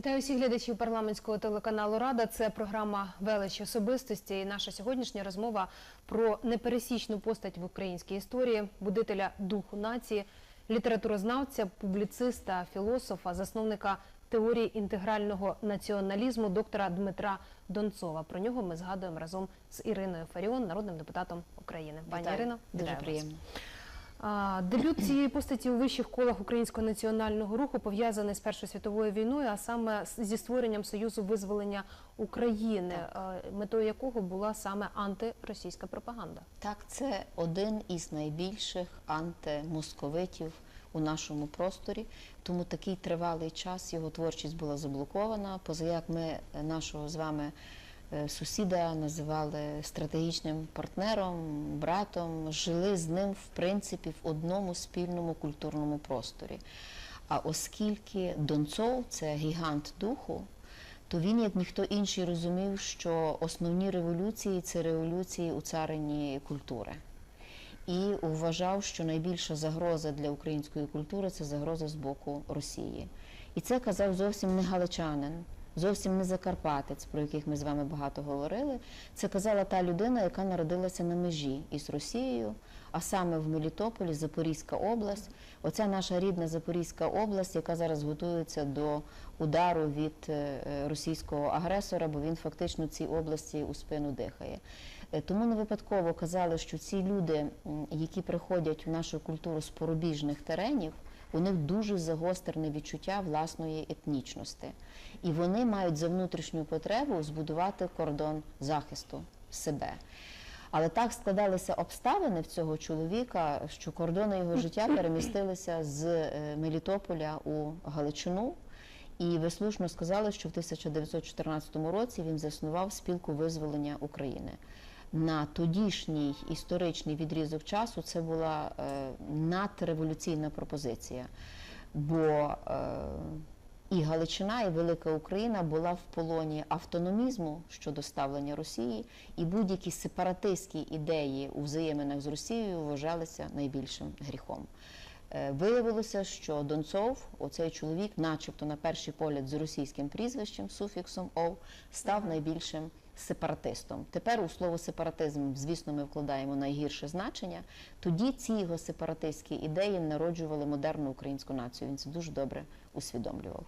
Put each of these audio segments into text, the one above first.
Вітаю всіх глядачів парламентського телеканалу Рада. Це програма Велич особистості. І наша сьогоднішня розмова про непересічну постать в українській історії, будителя духу нації, літературознавця, публіциста, філософа, засновника теорії інтегрального націоналізму доктора Дмитра Донцова. Про нього ми згадуємо разом з Іриною Фаріон, народним депутатом України. Пані. Ірино, дуже вітаю вас. Дебют цієї постаті у вищих колах українського національного руху пов'язаний з Першою світовою війною, а саме зі створенням Союзу визволення України, а, метою якого була саме антиросійська пропаганда. Так, це один із найбільших антимосковитів у нашому просторі. Тому такий тривалий час його творчість була заблокована. Поза як ми е, нашого з вами е, сусіда називали стратегічним партнером, братом, жили з ним в принципі в одному спільному культурному просторі. А оскільки Донцов це гігант духу, то він, як ніхто інший, розумів, що основні революції це революції у царині культури. І вважав, що найбільша загроза для української культури це загроза з боку Росії. І це казав зовсім не галичанин, зовсім не закарпатець, про яких ми з вами багато говорили. Це казала та людина, яка народилася на межі із Росією, а саме в Мелітополі, Запорізька область. Оця наша рідна Запорізька область, яка зараз готується до удару від е, російського агресора, бо він фактично цій області у спину дихає. Е, Тому не випадково казали, що ці люди, які приходять в нашу культуру з порубіжних теренів, у них дуже загострене відчуття власної етнічності, і вони мають за внутрішню потребу збудувати кордон захисту себе. Але так складалися обставини в цього чоловіка, що кордони його життя перемістилися з е, Мелітополя у Галичину. І ви слушно сказали, що в 1914 році він заснував спілку визволення України. На тодішній історичний відрізок часу це була е, надреволюційна пропозиція. Бо е, і Галичина, і Велика Україна була в полоні автономізму щодо ставлення Росії, і будь-які сепаратистські ідеї у взаєминах з Росією вважалися найбільшим гріхом. Е, Виявилося, що Донцов, оцей чоловік, начебто на перший погляд з російським прізвищем, суфіксом ов, став найбільшим сепаратистом. Тепер у слово сепаратизм, звісно, ми вкладаємо найгірше значення. Тоді ці його сепаратистські ідеї народжували модерну українську націю. Він це дуже добре усвідомлював.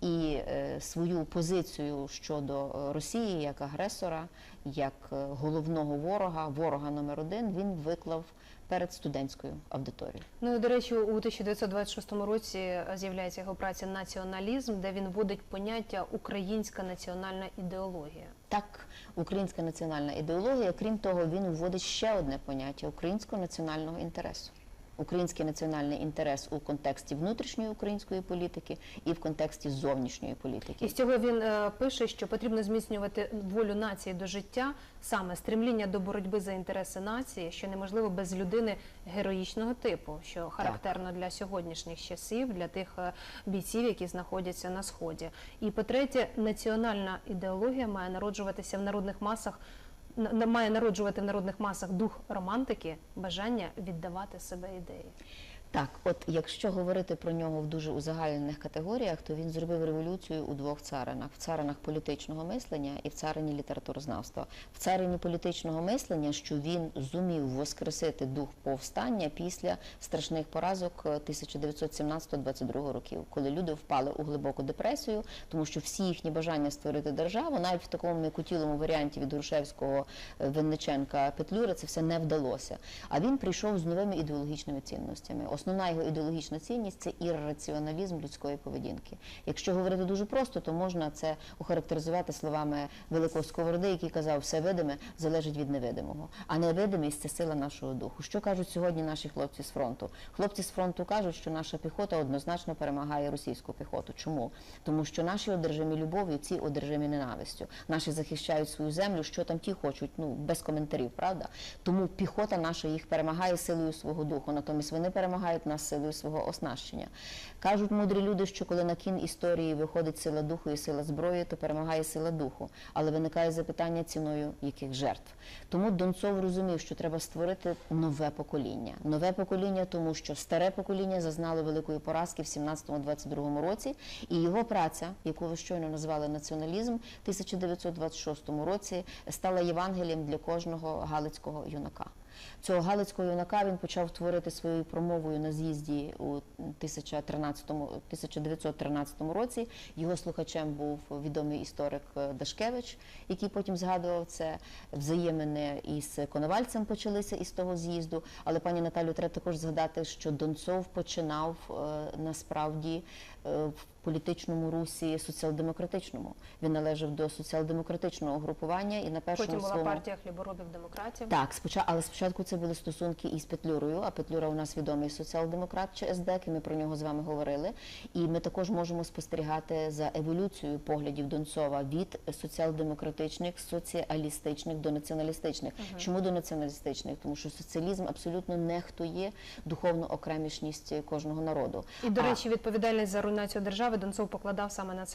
І е, свою позицію щодо е, Росії як агресора, як е, головного ворога, ворога номер один, він виклав перед студентською аудиторією. Ну і до речі, у 1926 році е, з'являється його праця Націоналізм, де він вводить поняття українська національна ідеологія. Так, українська національна ідеологія, крім того, він вводить ще одне поняття українського національного інтересу. Український національний інтерес у контексті внутрішньої української політики і в контексті зовнішньої політики. І з цього він е, пише, що потрібно зміцнювати волю нації до життя, саме стремління до боротьби за інтереси нації, що неможливо без людини героїчного типу, що характерно для сьогоднішніх часів, для тих е, бійців, які знаходяться на сході. І по-третє, національна ідеологія має народжуватися в народних масах. Має народжувати в народних масах дух романтики, бажання віддавати себе ідеї. Так, от якщо говорити про нього в дуже узагальнених категоріях, то він зробив революцію у двох царинах: в царинах політичного мислення і в царині літературознавства. В царині політичного мислення, що він зумів воскресити дух повстання після страшних поразок е, 1917-22 років, коли люди впали у глибоку депресію, тому що всі їхні бажання створити державу, навіть в такому м'якотілому варіанті від Грушевського, е, Винниченка, Петлюри, це все не вдалося. А він прийшов з новими ідеологічними цінностями. Основна його ідеологічна цінність це ірраціоналізм людської поведінки. Якщо говорити дуже просто, то можна це охарактеризувати словами великого сковороди, який казав, все видиме залежить від невидимого. А невидимість це сила нашого духу. Що кажуть сьогодні наші хлопці з фронту? Хлопці з фронту кажуть, що наша піхота однозначно перемагає російську піхоту. Чому? Тому що наші одержимі любов'ю, ці одержимі ненавистю. Наші захищають свою землю, що там ті хочуть, ну без коментарів, правда? Тому піхота наша їх перемагає силою свого духу. Натомість вони перемагають перемагають нас силою свого оснащення. Кажуть мудрі люди, що коли на кін історії виходить сила духу і сила зброї, то перемагає сила духу. Але виникає запитання ціною яких жертв. Тому Донцов розумів, що треба створити нове покоління. Нове покоління, тому що старе покоління зазнало великої поразки в 17-22 році, і його праця, яку ви щойно назвали націоналізм, в 1926 році стала Євангелієм для кожного галицького юнака. Цього галицького юнака він почав творити своєю промовою на з'їзді у 1013, 1913 році. Його слухачем був відомий історик е, Дашкевич, який потім згадував це. Взаємини із Коновальцем почалися із того з'їзду. Але пані Наталю, треба також згадати, що Донцов починав е, насправді е, політичному русі соціал-демократичному. Він належав до соціал-демократичного групування і на першому Потім була своєму... партія хліборобів демократів. Так, спочатку, але спочатку це були стосунки із Петлюрою. А Петлюра у нас відомий соціал-демократ чи СДЕК, і ми про нього з вами говорили. І ми також можемо спостерігати за еволюцією поглядів Донцова від соціал-демократичних, соціалістичних до націоналістичних. Чому до націоналістичних? Тому що соціалізм абсолютно нехтує духовну окремішність кожного народу. І, до А- речі, відповідальність за руйнацію держави Донцов покладав саме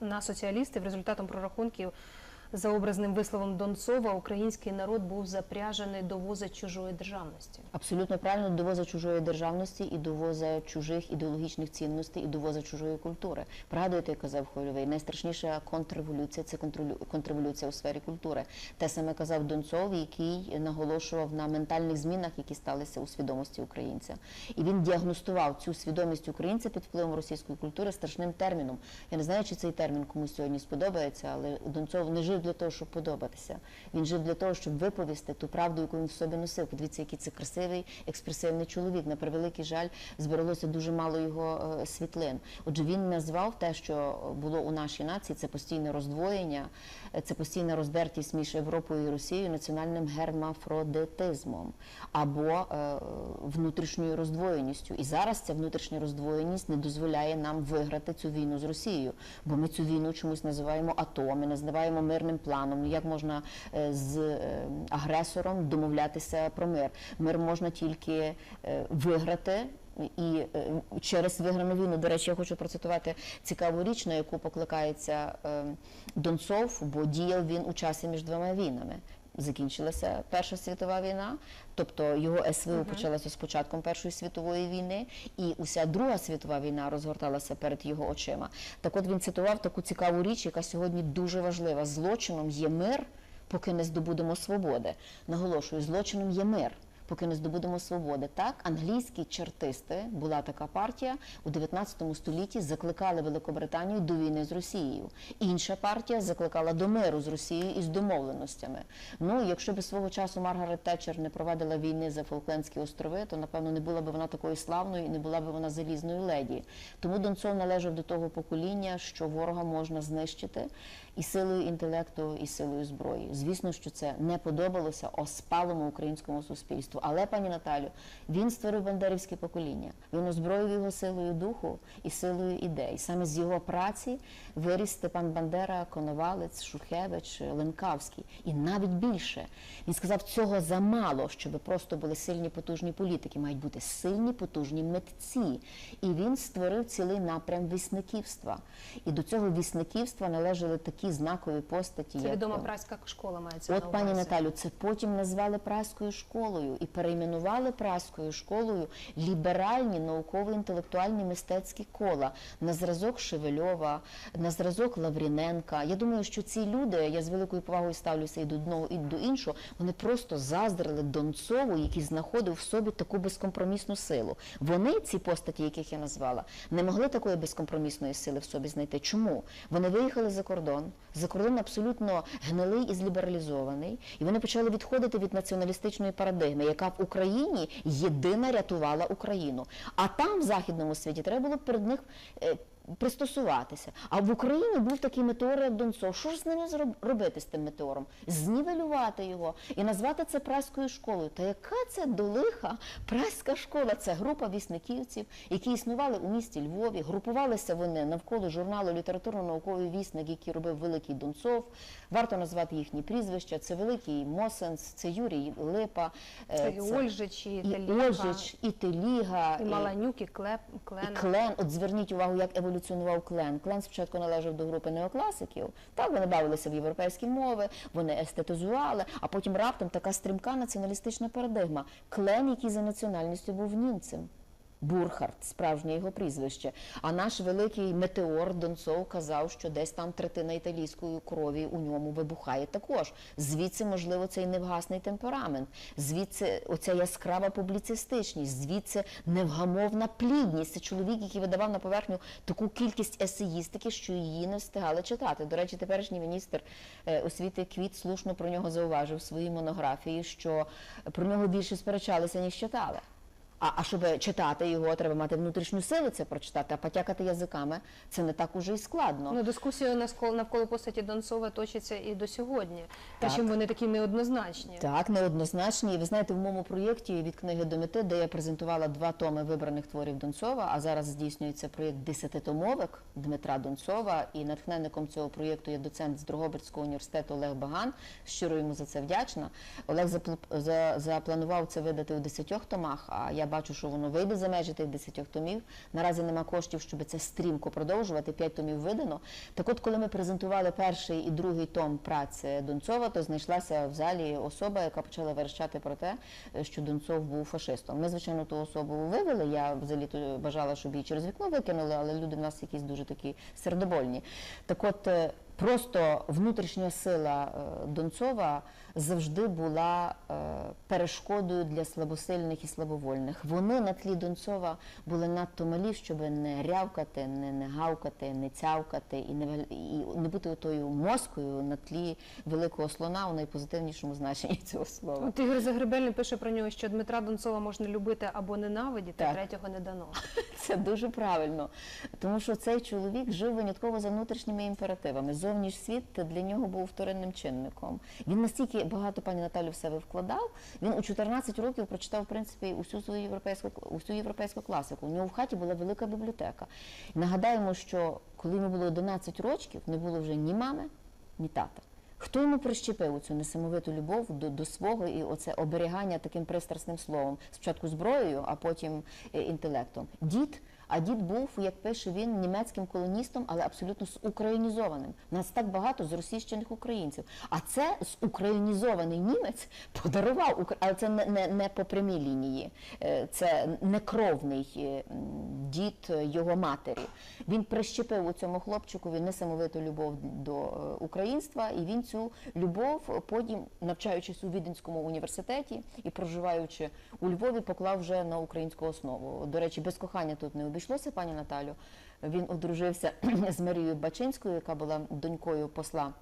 на соціалістів. Результатом прорахунків за образним висловом Донцова український народ був запряжений до воза чужої державності. Абсолютно правильно довоза чужої державності і довоза чужих ідеологічних цінностей і довоза чужої культури. Пригадуєте, як казав Хвильовий, найстрашніша контрреволюція це контрреволюція у сфері культури. Те саме казав Донцов, який наголошував на ментальних змінах, які сталися у свідомості українця. І він діагностував цю свідомість українця під впливом російської культури страшним терміном. Я не знаю, чи цей термін комусь сьогодні сподобається, але Донцов не жив для того, щоб подобатися. Він жив для того, щоб виповісти ту правду, яку він в собі носив. Подивіться, який це красивий, експресивний чоловік. На превеликий жаль, збиралося дуже мало його е, світлин. Отже, він назвав те, що було у нашій нації, це постійне роздвоєння, е, це постійна роздертість між Європою і Росією, національним гермафродитизмом або е, внутрішньою роздвоєністю. І зараз ця внутрішня роздвоєність не дозволяє нам виграти цю війну з Росією, бо ми цю війну чомусь називаємо АТО, ми називаємо мирним планом. Ну як можна е, з е, агресором домовлятися про мир? Мир можна тільки е, виграти. І через виграну війну, до речі, я хочу процитувати цікаву річ, на яку покликається е, Донцов, бо діяв він у часі між двома війнами. Закінчилася Перша світова війна, тобто його СВО почалося з початком Першої світової війни, і уся Друга світова війна розгорталася перед його очима. Так от він цитував таку цікаву річ, яка сьогодні дуже важлива. Злочином є мир, поки не здобудемо свободи. Наголошую, злочином є мир. Поки не здобудемо свободи, так англійські чартисти була така партія у 19 столітті. Закликали Великобританію до війни з Росією. Інша партія закликала до миру з Росією із домовленостями. Ну, якщо б свого часу Маргарет Тетчер не провадила війни за Фолклендські острови, то напевно не була б вона такою славною і не була б вона залізною леді. Тому Донцов належав до того покоління, що ворога можна знищити і силою інтелекту, і силою зброї. Звісно, що це не подобалося оспалому українському суспільству. Але, пані Наталю, він створив бандерівське покоління. Він озброїв його силою духу і силою ідей. Саме з його праці виріс Степан Бандера, Коновалець, Шухевич, Ленкавський. І навіть більше він сказав, цього замало, щоб просто були сильні потужні політики. Мають бути сильні потужні митці. І він створив цілий напрям вісниківства. І до цього вісниківства належали такі знакові постаті, Це як відома праська школа мається От, на пані. Наталю, це потім назвали праською школою і перейменували праською школою ліберальні науково-інтелектуальні мистецькі кола на зразок Шевельова, на зразок Лавріненка. Я думаю, що ці люди, я з великою повагою ставлюся і до одного, і до іншого, вони просто заздрили Донцову, який знаходив в собі таку безкомпромісну силу. Вони, ці постаті, яких я назвала, не могли такої безкомпромісної сили в собі знайти. Чому? Вони виїхали за кордон. За кордон абсолютно гнилий і злібералізований, і вони почали відходити від націоналістичної парадигми, яка в Україні єдина рятувала Україну. А там, в західному світі, треба було перед них е, пристосуватися. А в Україні був такий метеор, як Донцов. Що ж з ним робити з тим метеором? Знівелювати його і назвати це праською школою. Та яка це до лиха праська школа? Це група вісниківців, які існували у місті Львові. Групувалися вони навколо журналу літературно-науковий вісник, який робив Великий Донцов. Варто назвати їхні прізвища. Це Великий Мосенс, це Юрій Липа, е, Це Ольжич, і і Ольжич, і Теліга, і Маланюк, і Клен. і Клен, от зверніть увагу, як еволюціонував Клен. Клен спочатку належав до групи неокласиків. Так, вони бавилися в європейські мови, вони естетизували, а потім раптом така стрімка націоналістична парадигма. Клен, який за національністю був німцем. Бурхард, справжнє його прізвище. А наш великий метеор Донцов казав, що десь там третина італійської крові у ньому вибухає також. Звідси, можливо, цей невгасний темперамент, звідси оця яскрава публіцистичність, звідси невгамовна плідність. Це чоловік, який видавав на поверхню таку кількість есеїстики, що її не встигали читати. До речі, теперішній міністр е, освіти Квіт слушно про нього зауважив в своїй монографії, що про нього більше сперечалися, ніж читали. А, а щоб читати його, треба мати внутрішню силу це прочитати, а потякати язиками це не так уже й складно. Ну, дискусія навколо, навколо постаті Донцова точиться і до сьогодні. Так. Причому вони такі неоднозначні. Так, неоднозначні. І ви знаєте, в моєму проєкті від книги до мети, де я презентувала два томи вибраних творів Донцова, а зараз здійснюється проєкт Десятитомовик Дмитра Донцова. І натхненником цього проєкту є доцент з Дрогобицького університету Олег Баган. Щиро йому за це вдячна. Олег запл- запланував це видати у десятьох томах. А я бачу, що воно вийде за межі тих десятьох томів. Наразі нема коштів, щоб це стрімко продовжувати. П'ять томів видано. Так от, коли ми презентували перший і другий том праці Донцова, то знайшлася в залі особа, яка почала верещати про те, що Донцов був фашистом. Ми, звичайно, ту особу вивели. Я взагалі бажала, щоб її через вікно викинули, але люди в нас якісь дуже такі сердобольні. Так от. Просто внутрішня сила е, Донцова завжди була е, перешкодою для слабосильних і слабовольних. Вони на тлі Донцова були надто малі, щоб не рявкати, не, не гавкати, не цявкати і не і не бути тою москою на тлі великого слона у найпозитивнішому значенні цього слова. От Ігор Загребельний пише про нього, що Дмитра Донцова можна любити або ненавидіти, Так. третього не дано. Це дуже правильно, тому що цей чоловік жив винятково за внутрішніми імперативами. Зовнішній світ для нього був вторинним чинником. Він настільки багато пані Наталю в себе вкладав. Він у 14 років прочитав в принципі усю свою європейську усю європейську класику. У нього в хаті була велика бібліотека. Нагадаємо, що коли йому було 11 років, не було вже ні мами, ні тата. Хто йому прищепив цю несамовиту любов до, до свого і оце оберігання таким пристрасним словом? Спочатку зброєю, а потім е, інтелектом. Дід, а дід був, як пише він, німецьким колоністом, але абсолютно зукраїнізованим. Нас так багато зросійщених українців. А це зукраїнізований німець подарував але це не, не, не по прямій лінії. Е, Це некровний е, м, дід е, його матері. Він прищепив у цьому хлопчикові несамовиту любов до е, українства, і він цю любов потім, навчаючись у Віденському університеті і проживаючи у Львові, поклав вже на українську основу. До речі, без кохання тут не обійшлося, пані Наталю. Він одружився з Марією Бачинською, яка була донькою посла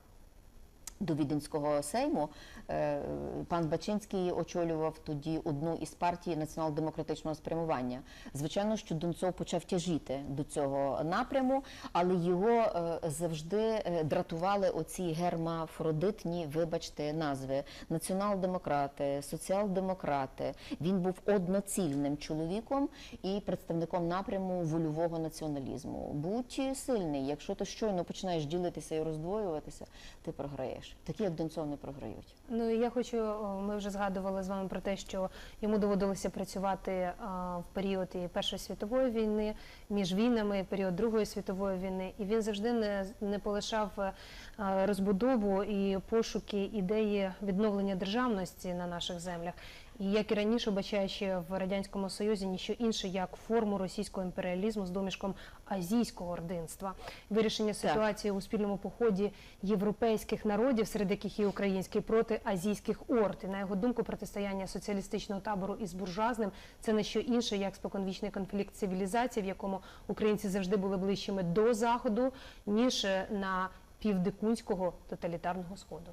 до Віденського сейму. Е, Пан Бачинський очолював тоді одну із партій націонал-демократичного спрямування. Звичайно, що Донцов почав тяжіти до цього напряму, але його е, завжди е, дратували оці гермафродитні, вибачте, назви: націонал-демократи, соціал-демократи. Він був одноцільним чоловіком і представником напряму вольового націоналізму. Будь сильний, якщо ти щойно починаєш ділитися і роздвоюватися, ти програєш. Такі, як Донцов, не програють. Ну я хочу, ми вже згадували з вами про те, що йому доводилося працювати в період Першої світової війни, між війнами, період Другої світової війни, і він завжди не, не полишав е, розбудову і пошуки ідеї відновлення державності на наших землях. І як і раніше, бачаючи в радянському союзі ніщо інше як форму російського імперіалізму з домішком азійського ординства, вирішення ситуації у спільному поході європейських народів, серед яких і український, проти азійських орд. І на його думку, протистояння соціалістичного табору із буржуазним це не що інше, як споконвічний конфлікт цивілізацій, в якому українці завжди були ближчими до заходу, ніж е, на півдикунського тоталітарного сходу.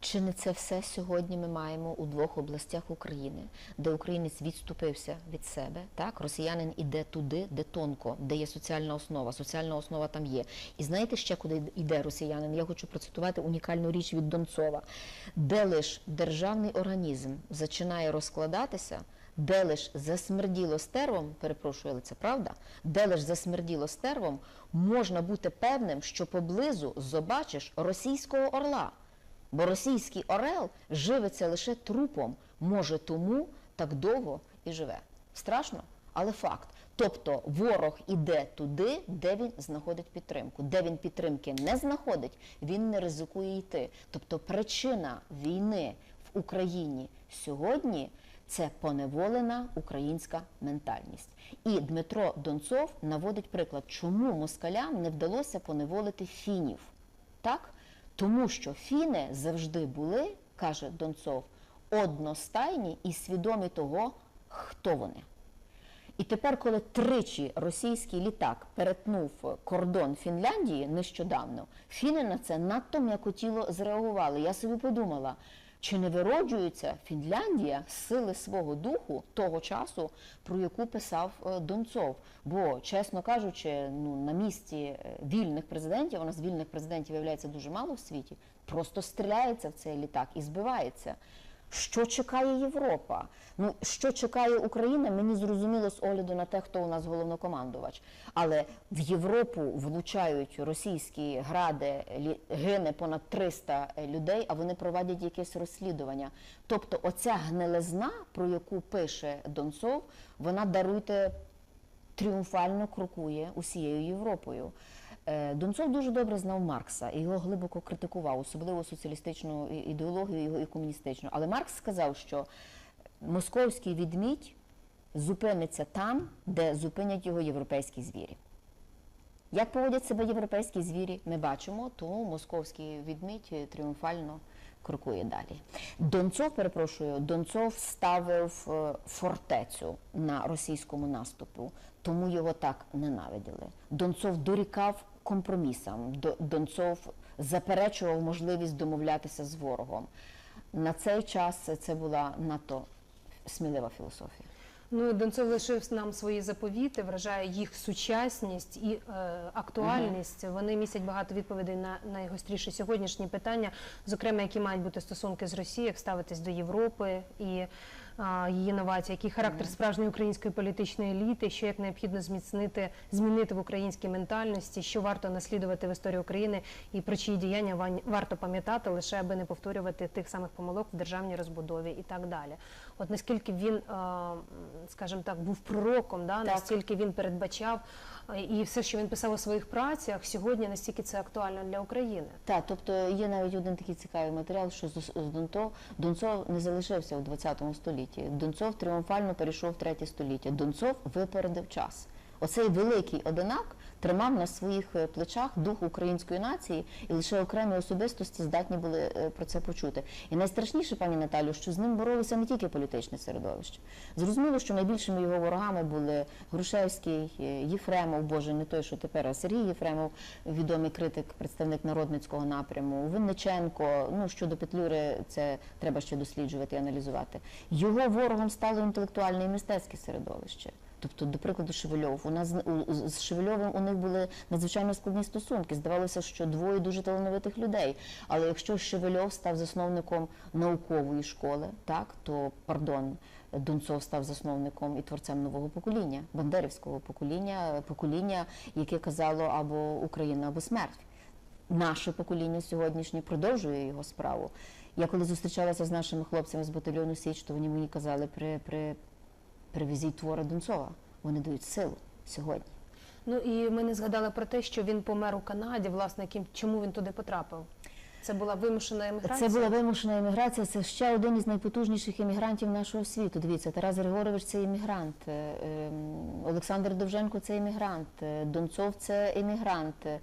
Чи не це все сьогодні ми маємо у двох областях України, де українець відступився від себе? Так, росіянин іде туди, де тонко, де є соціальна основа. Соціальна основа там є. І знаєте ще куди йде росіянин? Я хочу процитувати унікальну річ від Донцова, де лиш державний організм зачинає розкладатися. Де лиш засмерділо стервом, перепрошую, але це правда, де лиш засмерділо стервом, можна бути певним, що поблизу побачиш російського орла. Бо російський орел живиться лише трупом, може тому так довго і живе. Страшно, але факт. Тобто ворог іде туди, де він знаходить підтримку. Де він підтримки не знаходить, він не ризикує йти. Тобто причина війни в Україні сьогодні це поневолена українська ментальність. І Дмитро Донцов наводить приклад, чому москалям не вдалося поневолити фінів. Так? Тому що фіни завжди були, каже Донцов, одностайні і свідомі того, хто вони. І тепер, коли тричі російський літак перетнув кордон Фінляндії нещодавно, фіни на це надто м'якотіло зреагували. Я собі подумала, чи не вироджується Фінляндія з сили свого духу того часу, про яку писав е, Донцов? Бо, чесно кажучи, ну на місці е, вільних президентів, у нас вільних президентів виявляється дуже мало в світі, просто стріляється в цей літак і збивається. Що чекає Європа? Ну що чекає Україна? Мені зрозуміло з огляду на те, хто у нас головнокомандувач. Але в Європу влучають російські гради, гине понад 300 людей, а вони проводять якесь розслідування. Тобто, оця гнилизна, про яку пише Донцов, вона даруйте тріумфально крокує усією Європою. Е, Донцов дуже добре знав Маркса і його глибоко критикував, особливо соціалістичну ідеологію його і комуністичну. Але Маркс сказав, що московський відмідь зупиниться там, де зупинять його європейські звірі. Як поводять себе європейські звірі, ми бачимо, тому московський відмідь е, тріумфально крокує далі. Донцов, перепрошую, Донцов ставив е, фортецю на російському наступу, тому його так ненавиділи. Донцов дорікав компромісам, До- Донцов заперечував можливість домовлятися з ворогом. На цей час це була надто смілива філософія. Ну, Донцов лишив нам свої заповіти, вражає їх сучасність і е, актуальність. Вони містять багато відповідей на найгостріші сьогоднішні питання, зокрема, які мають бути стосунки з Росією, як ставитись до Європи і її новацій, який характер справжньої української політичної еліти, що як необхідно зміцнити, змінити в українській ментальності, що варто наслідувати в історії України і про чиї діяння варто пам'ятати, лише аби не повторювати тих самих помилок в державній розбудові і так далі. От наскільки він, скажімо так, був пророком, да, Так. настільки він передбачав і все, що він писав у своїх працях, сьогодні настільки це актуально для України. Так, тобто є навіть один такий цікавий матеріал, що Донцов не залишився у 20 столітті. Донцов тріумфально перейшов в третє століття. Донцов випередив час. Оцей великий одинак тримав на своїх е, плечах дух української нації, і лише окремі особистості здатні були е, про це почути. І найстрашніше, пані Наталю, що з ним боролося не тільки політичне середовище. Зрозуміло, що найбільшими його ворогами були Грушевський, е, Єфремов, боже, не той, що тепер, а Сергій Єфремов, відомий критик, представник народницького напряму, Винниченко. Ну щодо Петлюри, це треба ще досліджувати і аналізувати. Його ворогом стало інтелектуальне і мистецьке середовище. Тобто, до прикладу, Шевельов. У нас з- Шевельовим у них були надзвичайно складні стосунки. Здавалося, що двоє дуже талановитих людей. Але якщо Шевельов став засновником наукової школи, так то пардон. Донцов став засновником і творцем нового покоління, бандерівського покоління, покоління, яке казало або Україна, або смерть. Наше покоління сьогоднішнє продовжує його справу. Я коли зустрічалася з нашими хлопцями з батальйону Січ, то вони мені казали при, при привезіть твори Донцова. Вони дають силу сьогодні. Ну і ми не згадали про те, що він помер у Канаді. Власне, яким чому він туди потрапив? Це була вимушена еміграція. Це була вимушена еміграція. Це ще один із найпотужніших емігрантів нашого світу. Дивіться, Тарас Григорович це емігрант, е, ем, Олександр Довженко це емігрант, е, Донцов це емігрант. Е,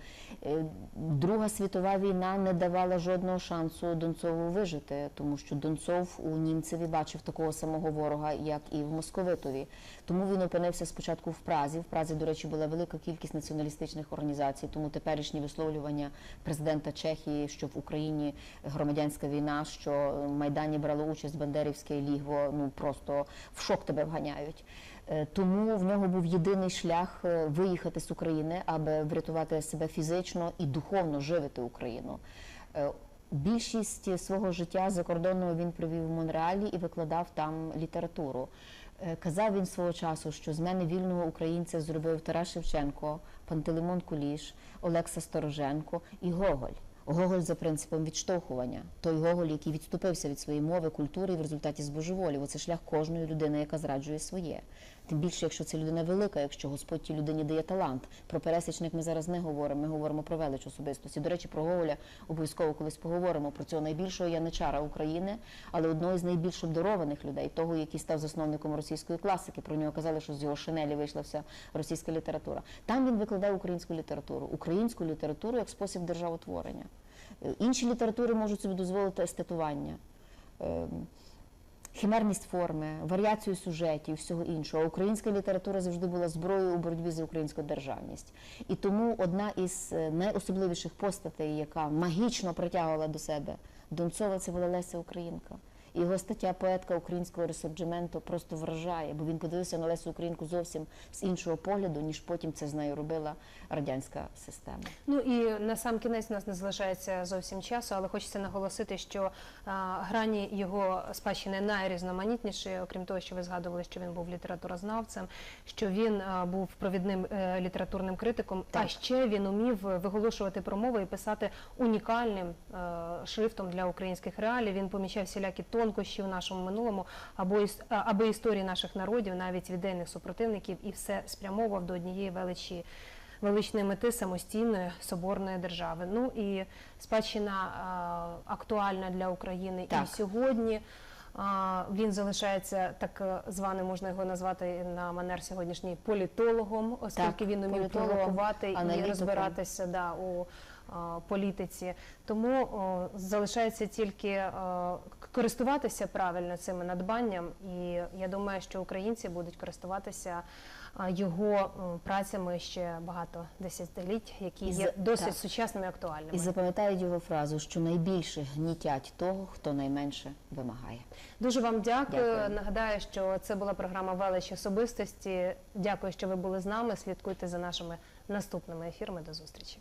Друга світова війна не давала жодного шансу Донцову вижити, тому що Донцов у німцеві бачив такого самого ворога, як і в Московитові. Тому він опинився спочатку в Празі. В Празі, до речі, була велика кількість націоналістичних організацій, тому теперішні висловлювання президента Чехії, що в Україні Україні громадянська війна, що в Майдані брало участь Бандерівське лігво, ну просто в шок тебе вганяють. Е, Тому в нього був єдиний шлях е, виїхати з України, аби врятувати себе фізично і духовно живити Україну. Е, Більшість свого життя за кордоном він провів в Монреалі і викладав там літературу. Казав він свого часу, що з мене вільного українця зробив Тарас Шевченко, Пантелеймон Куліш, Олекса Стороженко і Гоголь. Гоголь за принципом відштовхування. Той Гоголь, який відступився від своєї мови, культури і в результаті збожеволів. Оце шлях кожної людини, яка зраджує своє. Тим більше, якщо це людина велика, якщо Господь тій людині дає талант. Про пересічник ми зараз не говоримо. Ми говоримо про велич особистості. До речі, про Гоголя обов'язково колись поговоримо про цього найбільшого яничара України, але одного з найбільш обдарованих людей, того, який став засновником російської класики. Про нього казали, що з його шинелі вийшла вся російська література. Там він викладав українську літературу, українську літературу як спосіб державотворення. Е, Інші літератури можуть собі дозволити естетування. Химерність форми, варіацію сюжетів, всього іншого. Українська література завжди була зброєю у боротьбі за українську державність. І тому одна із е, найособливіших постатей, яка магічно притягувала до себе Донцова, це була Леся Українка. Його стаття поетка українського ресурджементу просто вражає, бо він подивився на Лесю Українку зовсім з іншого погляду, ніж потім це з нею робила радянська система. Ну і на сам кінець у нас не залишається зовсім часу, але хочеться наголосити, що а, грані його спадщини найрізноманітніші, окрім того, що ви згадували, що він був літературознавцем, що він а, був провідним е, літературним критиком, а ще він умів виголошувати промови і писати унікальним е, шрифтом для українських реалій. Він помічав всілякі тонкощі в нашому минулому, або іс- або історії наших народів, навіть ідейних супротивників, і все спрямовував до однієї величі величної мети самостійної соборної держави. Ну і спадщина а, актуальна для України Так. і сьогодні. А, Він залишається так е, званим, можна його назвати на манер сьогоднішній політологом, оскільки Так, він умів провокувати і розбиратися да, у політиці. Тому залишається тільки е, користуватися правильно цим надбанням, і я думаю, що українці будуть користуватися його працями ще багато десятиліть, які є досить так. сучасними і актуальними. І запам'ятають його фразу, що найбільше гнітять того, хто найменше вимагає. Дуже вам дякую. Дякую. Нагадаю, що це була програма Велич особистості. Дякую, що ви були з нами. Слідкуйте за нашими наступними ефірами. До зустрічі.